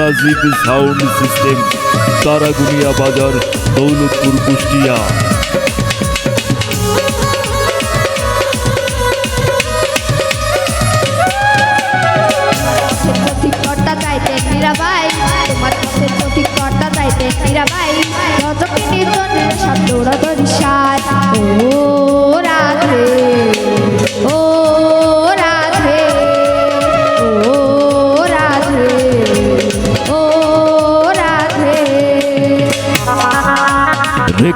Rajib sound system Taragunia বাজার, দৌলতপুর, কুষ্টিয়া। মীরাবাই তোমার পথে প্রতীক কর্তা চাইতে মীরাবাই রজকে নির্জনের সত্যরদর সাজ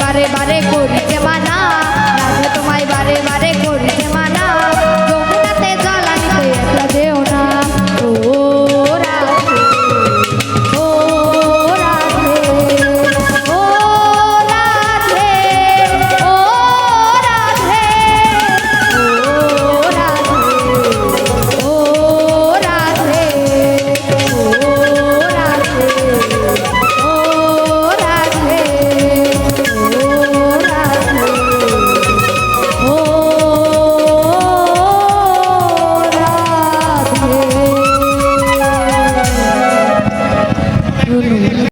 बारे बारे को जमाना